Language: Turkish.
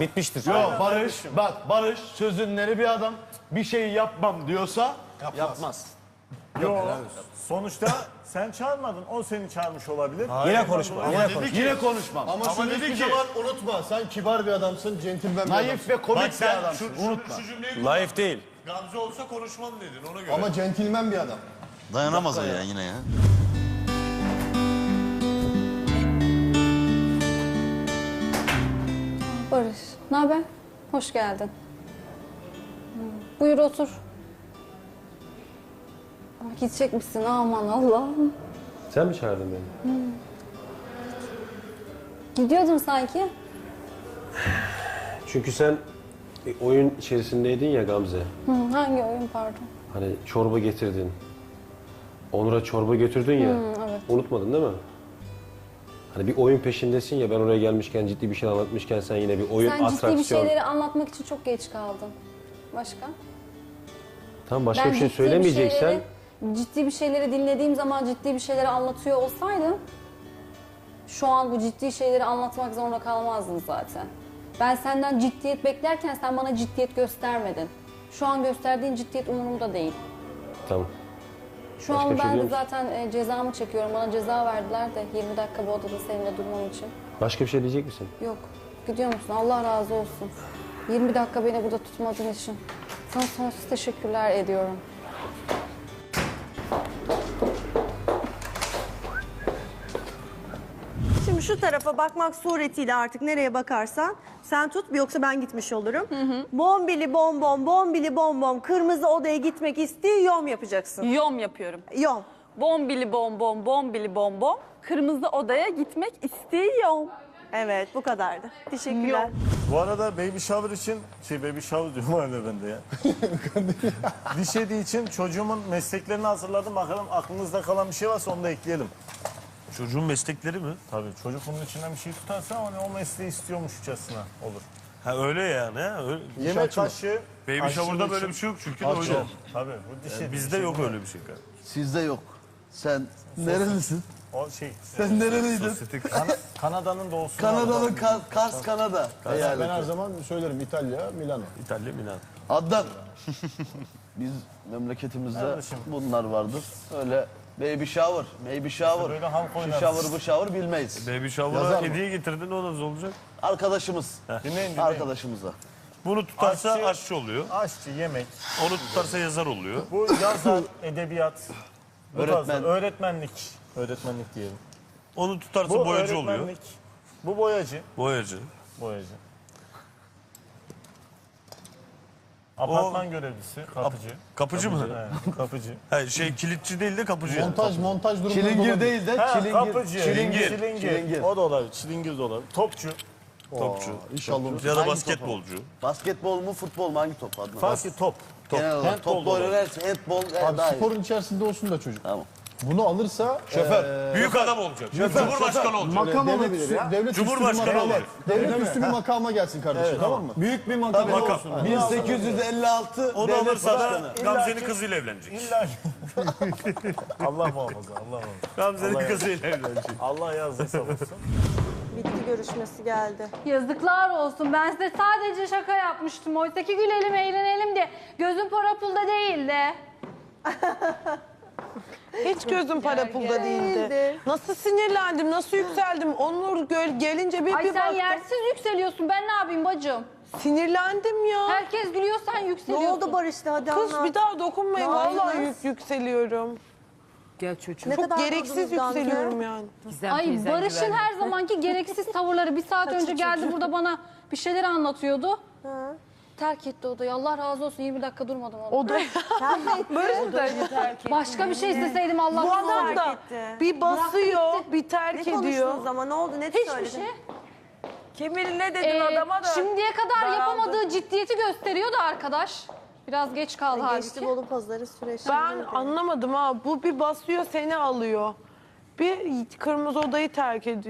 bitmiştir. Yok Barış, bak Barış sözünleri bir adam bir şey yapmam diyorsa Yapmaz. Yok. Sonuçta sen çağırmadın. O seni çağırmış olabilir. Yine konuşma. Yine dedi ki, yine konuşmam. Ama, Ama şunu dedi hiçbir ki zaman unutma. Sen kibar bir adamsın, centilmen bir naif adamsın. ve komik Bak bir sen adamsın. şu, Unutma. şu cümleyi kur. Naif değil. Gamze olsa konuşmam dedin ona göre. Ama centilmen bir adam. Dayanamaz o ya yine ya. Ne haber? Hoş geldin. Buyur otur. Aa, Gidecek misin? Aman Allah'ım. Sen mi çağırdın beni? Gidiyordun sanki. Çünkü sen e, oyun içerisindeydin ya Gamze. Hı, hangi oyun pardon? Hani çorba getirdin. Onur'a çorba götürdün ya. evet. Unutmadın değil mi? Hani bir oyun peşindesin ya ben oraya gelmişken ciddi bir şey anlatmışken sen yine bir oyun Sen ciddi atraksiyon. bir şeyleri anlatmak için çok geç kaldın. Başka? Tamam başka bir şey ciddi söylemeyeceksen şeyleri- ciddi bir şeyleri dinlediğim zaman ciddi bir şeyleri anlatıyor olsaydım şu an bu ciddi şeyleri anlatmak zorunda kalmazdın zaten. Ben senden ciddiyet beklerken sen bana ciddiyet göstermedin. Şu an gösterdiğin ciddiyet umurumda değil. tamam. Şu Başka an şey ben diyor de zaten e, cezamı çekiyorum. Bana ceza verdiler de 20 dakika bu odada seninle durmam için. Başka bir şey diyecek misin? Yok. Gidiyor musun? Allah razı olsun. 20 dakika beni burada tutmadığın için. Sana sonsuz teşekkürler ediyorum. Şu tarafa bakmak suretiyle artık nereye bakarsan sen tut bir yoksa ben gitmiş olurum. Bombili bom bom bombili bom bom kırmızı odaya gitmek istiyorum yapacaksın. Yom yapıyorum. Yom. Bombili bom bom bombili bom bom. Kırmızı odaya gitmek istiyorum. Evet bu kadardı. Teşekkürler. Bu arada baby shower için, şey baby shower diyorum hala ben de ya. Diş hediye için çocuğumun mesleklerini hazırladım. Bakalım aklınızda kalan bir şey varsa onu da ekleyelim. Çocuğun meslekleri mi? Tabii çocuk bunun içinden bir şey tutarsa hani o mesleği istiyormuşçasına olur. Ha öyle yani. Ha, öyle. Yemek kaşığı. Baby aşçılık shower'da böyle için- bir şey yok çünkü de yüzden. Tabii bu diş Yani bizde şey yok bu. öyle bir şey. Sizde yok. Sen nerelisin? O şey. Sen nereliydin? Kana- Kanada'nın doğusu. Kanada'nın Kars, Kars Kanada. Ben her eyaleti. zaman söylerim İtalya, Milano. İtalya Milan. Adnan. Biz memleketimizde Kardeşim. bunlar vardır. Öyle baby shower, baby shower. böyle Şu oynarız. shower bu shower bilmeyiz. Baby Yazar shower'a mı? hediye getirdin o nasıl olacak? Arkadaşımız. Dinleyin dinleyin. Arkadaşımıza. Bunu tutarsa Aşçı- aşçı oluyor. Aşçı, yemek. Onu tutarsa yazar oluyor. Bu yazar, edebiyat. Bu Öğretmen. tarzda öğretmenlik. Öğretmenlik diyelim. Onu tutarsa Bu boyacı oluyor. Bu boyacı. Boyacı. Boyacı. Apartman görevlisi, kapıcı. Kapıcı mı? He, kapıcı. Ha, şey kilitçi değil de kapıcı. Montaj, montaj durumunda Çilingir değil de Ha, çilingir. kapıcı, Çilingir. çilingir. Çilingir. O da olabilir, çilingir de olabilir. Topçu. Topçu. İnşallah. Ya da Hangi basketbolcu. Basketbol mu futbol mu hangi top Adnan? Farkı top. Genel olarak Handball top da olur. oynarsa handball e, Abi daha iyi. sporun içerisinde olsun da çocuk. Tamam. Bunu alırsa şoför. Büyük adam olacak. Cumhurbaşkanı olacak. Makam devlet olabilir üstü- ya. Devlet Cumhurbaşkanı üstü bir olacak. makama- Devlet üstü bir makama gelsin kardeşim tamam mı? Büyük bir makam. Makam. 1856 Onu devlet alırsa da. Gamze'nin kızıyla evlenecek. İlla Allah muhafaza, Allah muhafaza. Gamze'nin kızıyla evlenecek. Allah yazdıysa olsun. Bitti görüşmesi geldi. Yazıklar olsun. Ben size sadece şaka yapmıştım. Oysa ki gülelim, eğlenelim de gözüm para pulda değildi. Hiç gözüm para pulda değildi. Nasıl sinirlendim, nasıl yükseldim. Onur göl gelince bir Ay bir sen baktım. yersiz yükseliyorsun. Ben ne yapayım bacım? Sinirlendim ya. Herkes gülüyor sen Ne yükseliyorsun. oldu Barış'ta hadi Kız anlat. bir daha dokunmayın. Ne Vallahi yük, yükseliyorum. Ne Çok gereksiz Gamze? yükseliyorum yani. Ay Barış'ın her zamanki gereksiz tavırları. Bir saat önce geldi burada bana bir şeyler anlatıyordu. Terk etti odayı. Allah razı olsun 20 dakika durmadım orada. O da böyle de Başka bir şey isteseydim Allah Bu adam da etti. bir basıyor, bir Ne terk ediyor. konuştunuz ama ne oldu ne Hiçbir söyledin? şey. Kimin ne Ee, şimdiye kadar yapamadığı ciddiyeti gösteriyordu arkadaş. Biraz geç kaldı Geçti halbuki. Bolu pazarı süreç. Ben anlamadım ha. Bu bir basıyor seni alıyor. Bir kırmızı odayı terk ediyor.